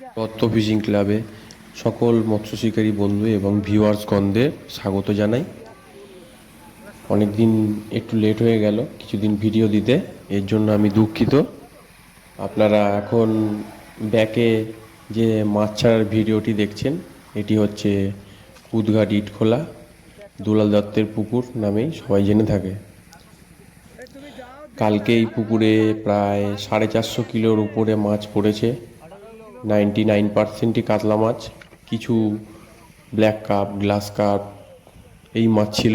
তত্ত্ব ফিশিং ক্লাবে সকল মৎস্য শিকারী বন্ধু এবং ভিউয়ার্সগণদের স্বাগত জানাই। অনেক দিন একটু লেট হয়ে গেল, কিছুদিন ভিডিও দিতে, এর জন্য আমি দুঃখিত। আপনারা এখন ব্যাকে যে মাছ ছাড়ার ভিডিওটি দেখছেন, এটি হচ্ছে কুদঘাট ইটখোলা, দুলাল দত্তের পুকুর নামেই সবাই জেনে থাকে। কালকে এই পুকুরে প্রায় সাড়ে চারশো কিলোর উপরে মাছ পড়েছে। নাইনটি নাইন পার্সেন্টই কাতলা মাছ, কিছু ব্ল্যাক কাপ, গ্লাস কাপ, এই মাছ ছিল।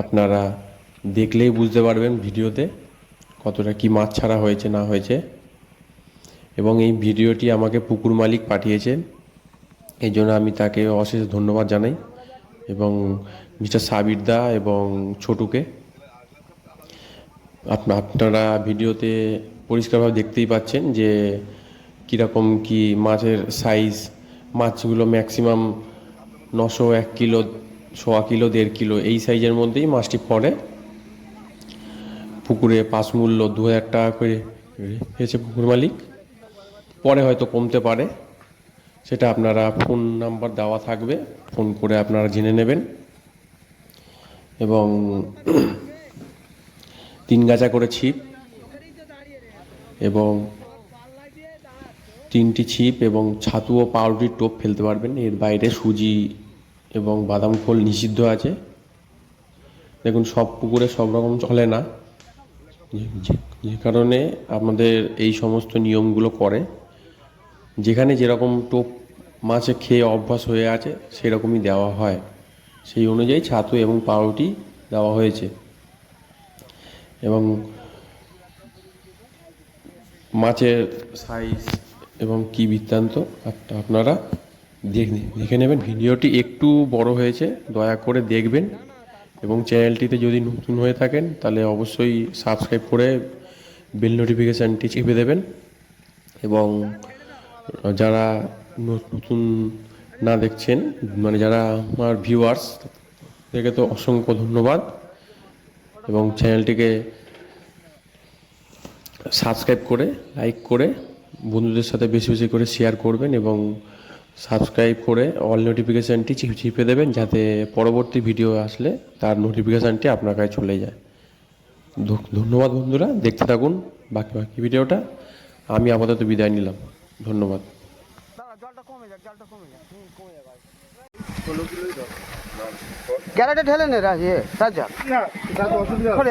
আপনারা দেখলেই বুঝতে পারবেন ভিডিওতে কতটা কি মাছ ছাড়া হয়েছে, না হয়েছে। এবং এই ভিডিওটি আমাকে পুকুর মালিক পাঠিয়েছেন। এই জন্য আমি তাকে অশেষ ধন্যবাদ জানাই এবং মিস্টার সাবির দা এবং ছোটুকে। আপনারা ভিডিওতে পরিষ্কারভাবে দেখতেই পাচ্ছেন যে কীরকম কি মাছের সাইজ মাছগুলো ম্যাক্সিমাম নশো এক কিলো, সোয়া কিলো, দেড় কিলো, এই সাইজের মধ্যেই মাছটি পড়ে। পুকুরে পাঁচ মূল্য দু হাজার টাকা করে রেখেছে পুকুর মালিক। পরে হয়তো কমতে পারে। সেটা আপনারা ফোন নাম্বার দেওয়া থাকবে। ফোন করে আপনারা জেনে নেবেন। এবং তিন গাছা করে ছিপ এবং তিনটি ছিপ এবং ছাতু ও পাউরুটির টোপ ফেলতে পারবেন। এর বাইরে সুজি এবং বাদাম খোল নিষিদ্ধ আছে। দেখুন, সব পুকুরে সব রকম চলে না। যে- কারণে আমাদের এই সমস্ত নিয়মগুলো করে। যেখানে যেরকম টোপ মাছে খেয়ে অভ্যাস হয়ে আছে, সেরকমই দেওয়া হয়। সেই অনুযায়ী ছাতু এবং পাউরুটি দেওয়া হয়েছে। এবং মাছের সাইজ এবং কি বৃত্তান্ত? আপনারা দেখ- নেবেন। ভিডিওটি একটু বড় হয়েছে, দয়া করে দেখবেন। এবং চ্যানেলটিতে যদি নতুন হয়ে থাকেন, তাহলে অবশ্যই সাবস্ক্রাইব করে বেল নোটিফিকেশানটি চেপে দেবেন। এবং যারা নতুন না দেখছেন মানে যারা আমার ভিউয়ার্স থেকে তো অসংখ্য ধন্যবাদ। এবং চ্যানেলটিকে সাবস্ক্রাইব করে লাইক করে বন্ধুদের সাথে বেশি বেশি করে শেয়ার করবেন এবং সাবস্ক্রাইব করে অল নোটিফিকেশানটি চিপে দেবেন যাতে পরবর্তী ভিডিও আসলে তার নোটিফিকেশানটি আপনার কাছে চলে যায়। ধন্যবাদ বন্ধুরা। দেখতে থাকুন বাকি বাকি ভিডিওটা আমি আপাতত বিদায় নিলাম। ধন্যবাদ। ক্যারেটে ঢেলে নে রাজ রাজা। সরে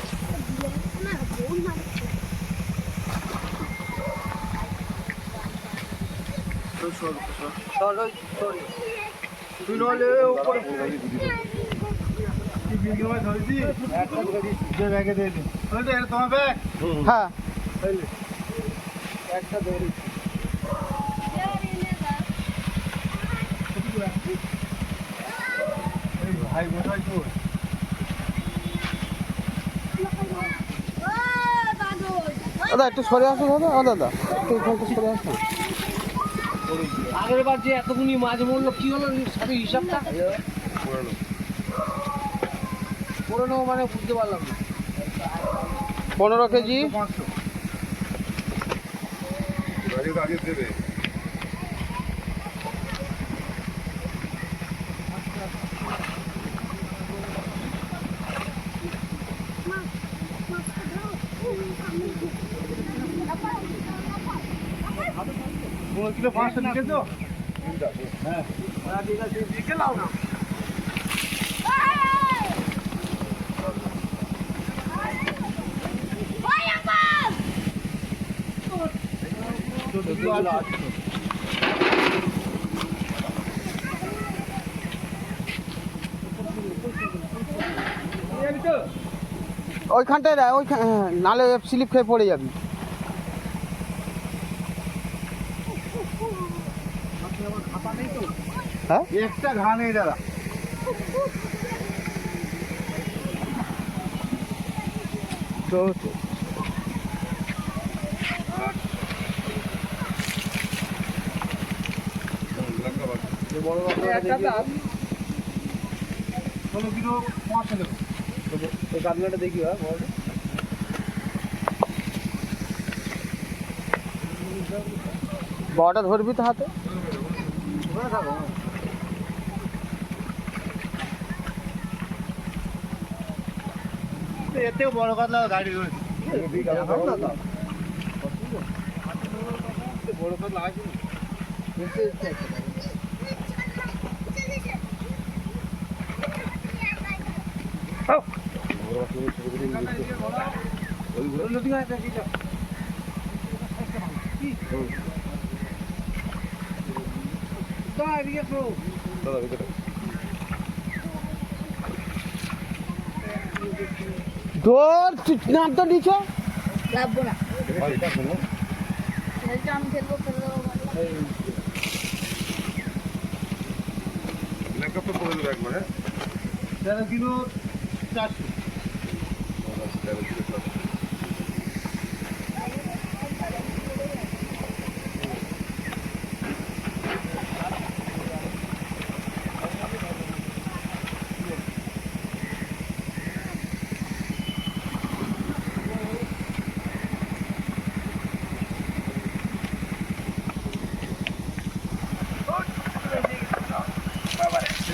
তুই নইলে উপরে হ্যাঁ। ভাই কোথায় তো দাদা, একটু সরে আসো দাদা। দাদা, একটু সরে আসো আগের বার যে এতগুলি মাছ মরলো কি হলো? সাথে হিসাবটা? পুরনো মানে বুঝতে পারলাম না। পনেরো কেজি? পাঁচশো। আগে দেবে। পাঁচশো লিখে তো হ্যাঁ।, হ্যাঁ। ঠিক আছে, লিখে না। ওইখানটায় ওইখান হ্যাঁ, নালে স্লিপ খেয়ে পড়ে যাবি। হ্যাঁ একটা ঘা নেই দাদা। তো কাতলাটা দেখি বড় বড়টা ধরবি তো হাতে? থেকে বড় কাতলা গাড়ি রয়েছে। বড় কাতলা আছে ধর তুই নাম তো দিছ লাগবো না। আমি খেলব খেলে দেবো বলো। তেরো কিলো চারশো।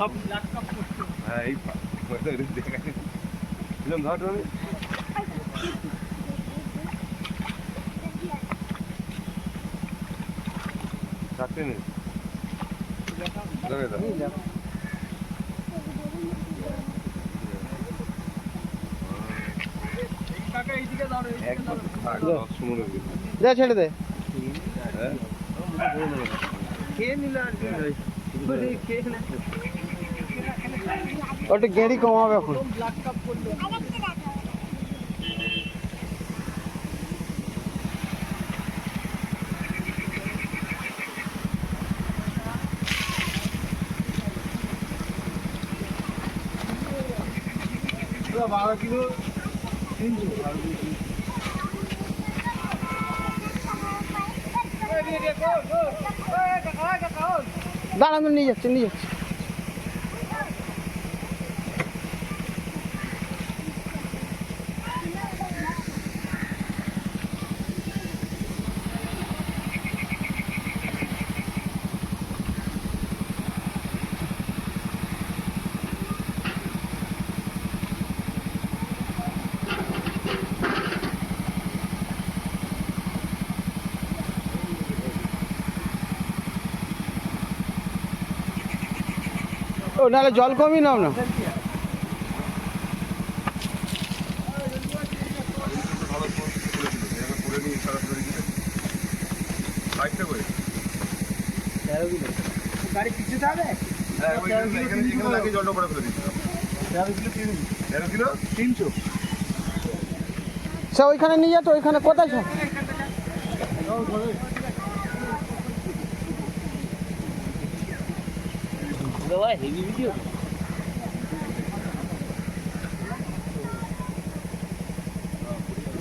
হ্যাঁ এই দেখা ধর তুমি চারটে নেই যা ছেড়ে দে। হ্যাঁ? খেয়ে নিল আর কি খেয়ে ওটা গেঁড়ি কমাবে এখন ব্ল্যাক কাপ করল বারো কিলো তিনশো দাঁড়া আমি নিয়ে যাচ্ছে নিয়ে যাচ্ছে। ও নাহলে জল কমই নাও না। করে গাড়ি পিছিয়ে যাবে? হ্যাঁ জলটা পরে ফেলে দিচ্ছিলাম সে ওইখানে নিয়ে যেত ওইখানে কোথায় সব ভাই হেভি ভিডিও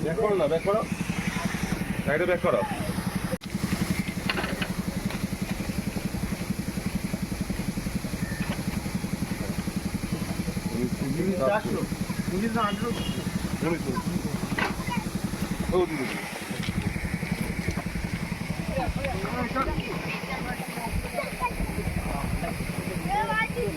ব্যাক করো না ব্যাক করো। সাইডে ব্যাক করো। চারশো উনিশশো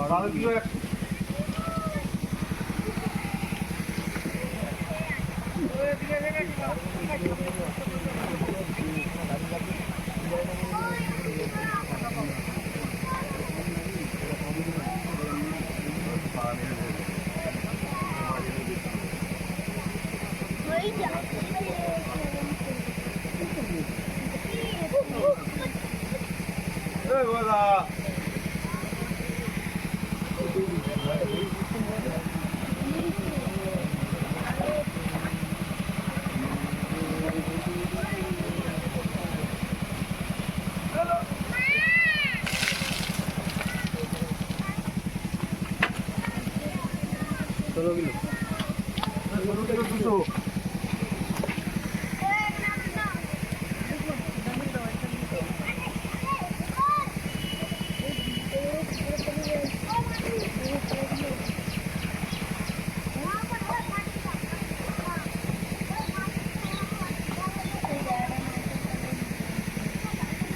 উনিশশো ও দিদি বারো কিলো এক ওই যা এই বাবা ষোলো কিলো ষোলো কিলো দুশো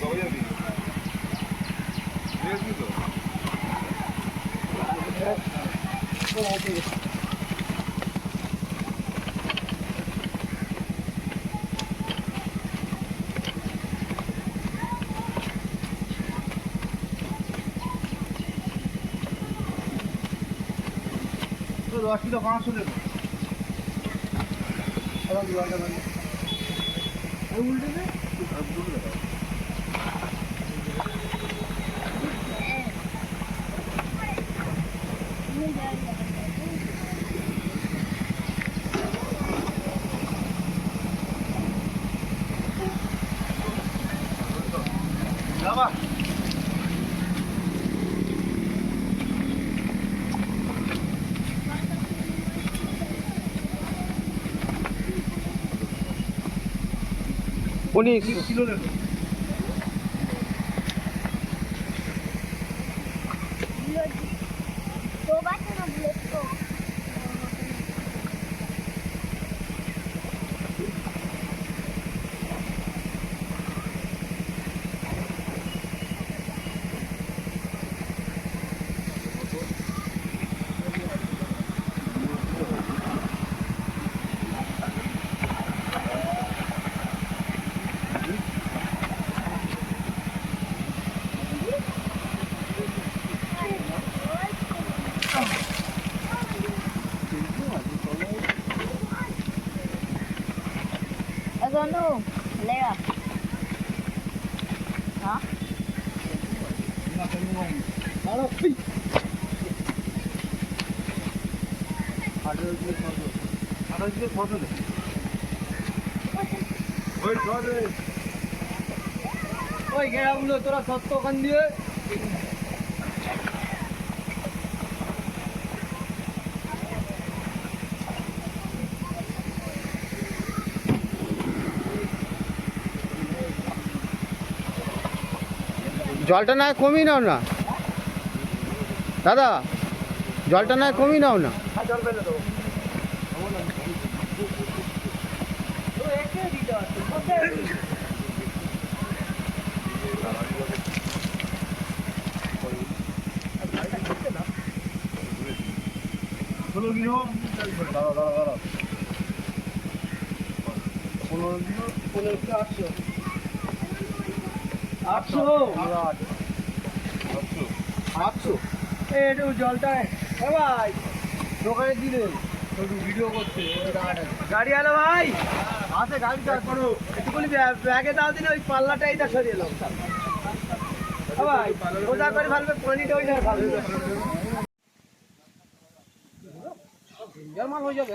কবে যাবি দেখবি তো তো দশ কিলো পাঁচশো দেবো উল্টে দে। আর উল্টে দে। যাবা উনিশ দে ওই ছ দে ওই গেড়াগুলো তোরা সত্য ওখান দিয়ে জলটা না কমিয়ে নাও না। দাদা, জলটা না কমিয়ে নাও না। ষোলো কিলো দাঁড়া দাঁড়া পনেরো কিলো পনেরো কিলো আটশো আটশো আট আটশো একটু জলটা এ ভাই দোকানে দিলে। একটু ভিডিও করতে গাড়ি আলো ভাই। আছে গাড়ি চার্জ করো। একটুখানি ব্যাগ- ব্যাগে দাও দিলে ওই পাল্লাটা এইটা সরিয়ে এলাম ভাই ওটা করে ভালবে পানিটা ওইটা ভালো জার্মান হয়ে যাবে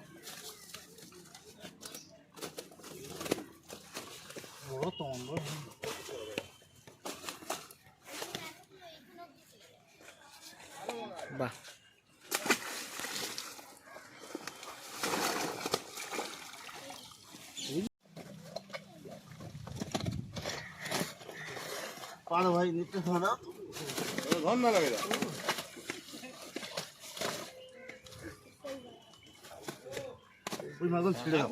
বাহ পারো ভাই নিতে না। লাগে ওই মাগুন ছেড়ে দাও।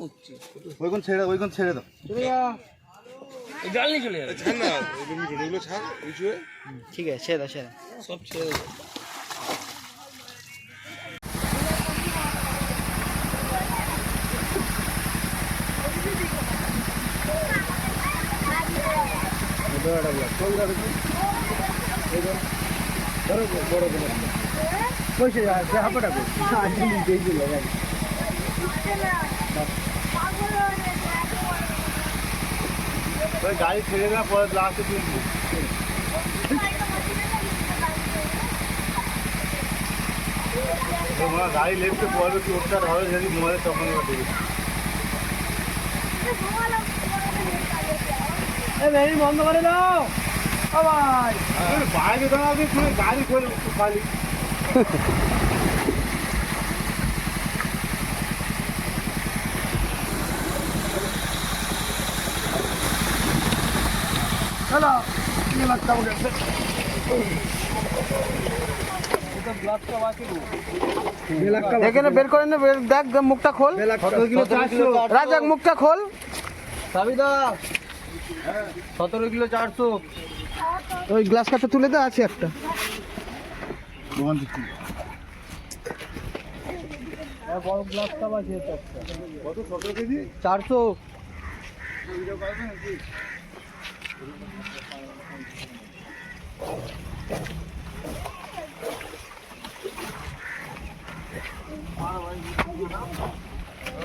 ওইগুন ছেড়ে ওইগুন ছেড়ে দাও। জল নিয়ে চলে যাবে। ছাড় না এগুলো ছাড় নিচু ঠিক আছে ছেড়ে দাও ছেড়ে দাও। সব ছেড়ে দাও কইছে যে হাফটা কই আজকে নিতেই দিল ভাই ওই গাড়ি ছেড়ে না পরে লাস্টে তুলবো। তোমরা গাড়ি লেফটে পড়বে কি ওটা ধরে যদি মোবাইলে তখন দেবে বন্ধ করে দাও। ভাই। বাইরে দাঁড়াবে গাড়ি করে খালি এখানে বের করে নে দেখ মুখটা খোল। রাজাক মুখটা খোল। সাবিদা। সতেরো কিলো চারশো। ওই গ্লাস কাপটা তুলে দে আছে একটা। বড় গ্লাস কাপ আছে কত? সতেরো কেজি? চারশো।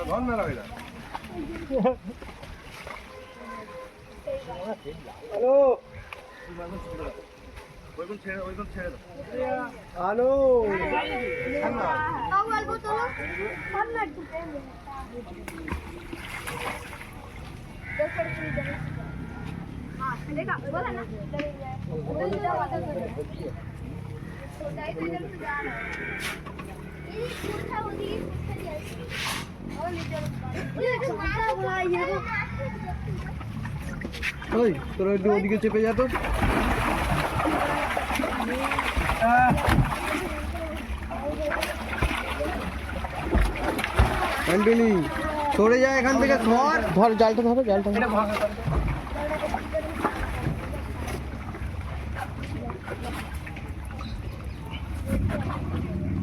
ধর না লাগে ওইগুন ছেড়ে ওইগুন ছেড়ে দাও হ্যালো Tahu ওই তোর একটু ওদিকে চেপে যা তো। সরে যায় এখান থেকে ধর। ধর জালটা ধরো জালটা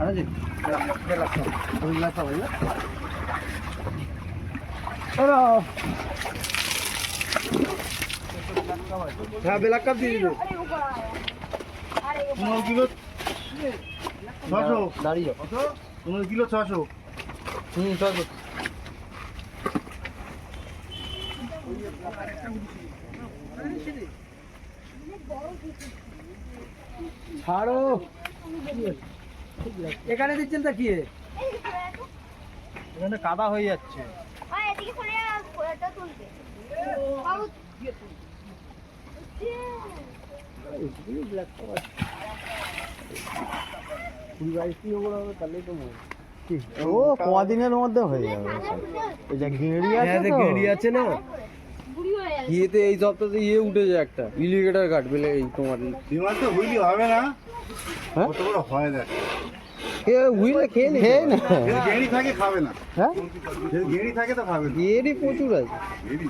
అదే হ্যাঁ বেলাক কাপ দিয়ে দিল পনেরো কিলো ছশো। দাঁড়িয়ে পনেরো কিলো ছশো। হুম ছশো। ছাড়ো। এখানে দিচ্ছেন তা কি? এখানে কাদা হয়ে যাচ্ছে। আ এদিকে সরে যা ফটোটা তুলতে বাবু ও কদিনের মধ্যে হয়ে যাবে ওই যে গেঁড়ি আছে না? হয়ে ইয়েতে এই সপ্তাহে ইয়ে উঠে যায় একটা ইলিগেটার কাট বেলে এই তোমার তো হুইলি হবে না। হ্যাঁ? কত বড় হয় দেখ এ হুইলে খেয়ে নে খেয়ে না যদি গেঁড়ি থাকে খাবে না হ্যাঁ যদি গেঁড়ি থাকে তো খাবে না এরই প্রচুর আছে গেঁড়ি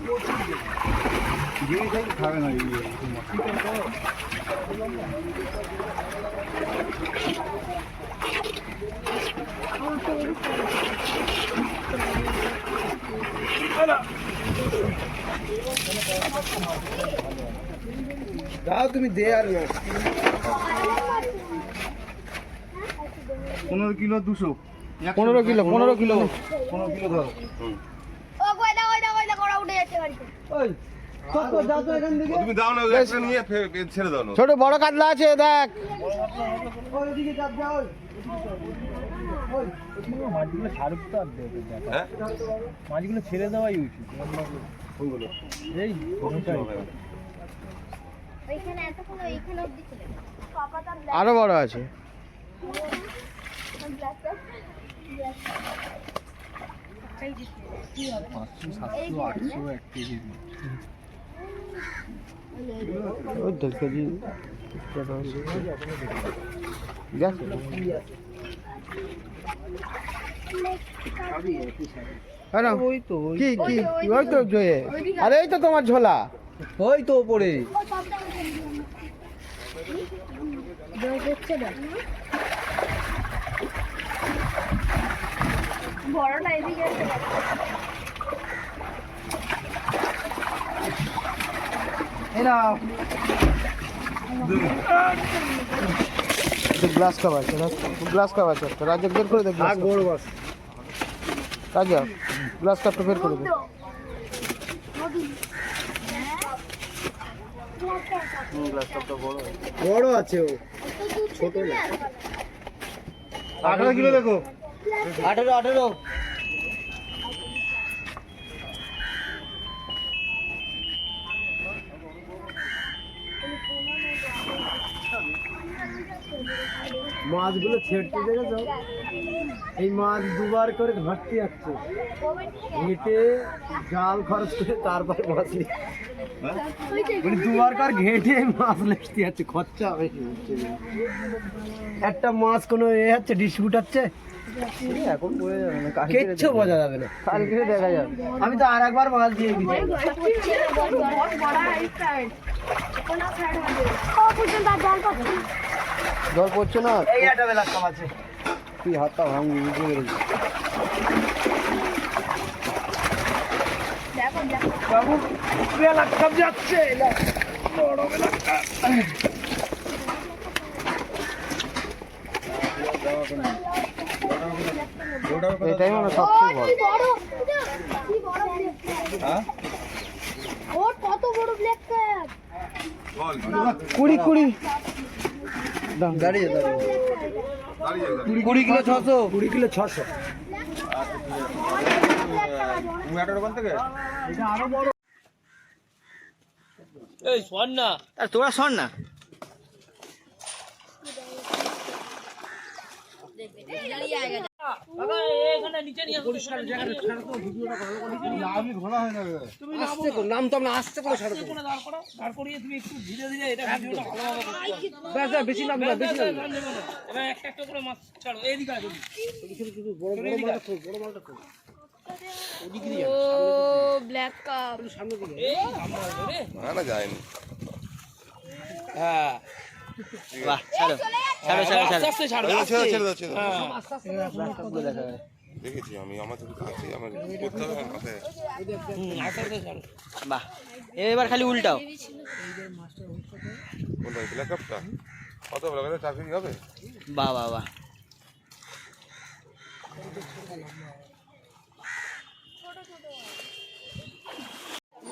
গেঁড়ি থাকে খাবে না এই দাও তুমি দে আর না পনেরো কিলো দুশো। পনেরো কিলো পনেরো কিলো। পনেরো কিলো ধরো। দাও দাও ছোট বড় কাতলা আছে দেখ। মাছগুলো ছাড়ুক তো আর হ্যাঁ? মাছগুলো ছেড়ে দেওয়াই উচিত। এই আরও বড় আছে। হ্যাঁ? তো আরে এই তো তোমার ঝোলা ওই তো ওপরে বড়টা এদিকে এসে গ্লাস খাবার আছে গ্লাস খাবার আছে রাজা বের করে দেখ রাজা গ্লাস কাপটা বের করে দে গ্লাস কাপটা বড় বড় আছে ও। ছোট। না আঠারো কিলো দেখো। আঠারো আঠারো। মাছগুলো ছেড়তে দেখেছ এই মাছ দুবার করে ঘাটতে যাচ্ছে ঘেটে জাল খরচ করে তারপর মাছ মানে দুবার কর ঘেটে মাছ লেখতে যাচ্ছে খরচা বেশি একটা মাছ কোনো এ হচ্ছে, ডিস্ট্রিবিউট হচ্ছে এখন যাবে না কিচ্ছু বোঝা যাবে। না। কালকে দেখা যাবে। আমি তো আর একবার মাছ দিয়ে দিচ্ছি জল পড়ছে না? এই একটা বেলা কাম তুই হাতটা ভাঙবি বুঝে গেছি বাবু বেলা কাম যাচ্ছে এটাই মানে সবচেয়ে বড়। ওর কত বড় ব্ল্যাক ক্যাপ কুড়ি কুড়ি। দাঁড়িয়ে কুড়ি কিলো ছশো। কুড়ি কিলো ছশো। থেকে? তোরা শোন না আস্তে করে নাম তো আমরা আস্তে করে ছাড়ো। ব্যাস, ব্যাস, বেশি নাম না বেশি নাম না। ও ব্ল্যাক কাপ। না না যায়নি বাহ ছাড়ো। ছাড়ো ছাড়ো ছাড়ো। ছেড়ে ছেড়ে ছেড়ে দাও দেখেছি আমি আমার চোখে আমার করতে হবে না মাথায় বাহ এবার খালি উল্টাও। কোনটা ব্ল্যাক কাপটা কত কাপটা চাকরি হবে? বাহ বাহ বাহ।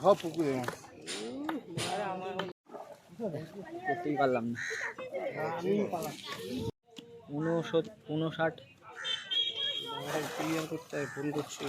হ্যাঁ পুকুরে। মাছ করতেই পারলাম না। উনষাট উনষাট ক্লিয়ার করতে ফোন করছে।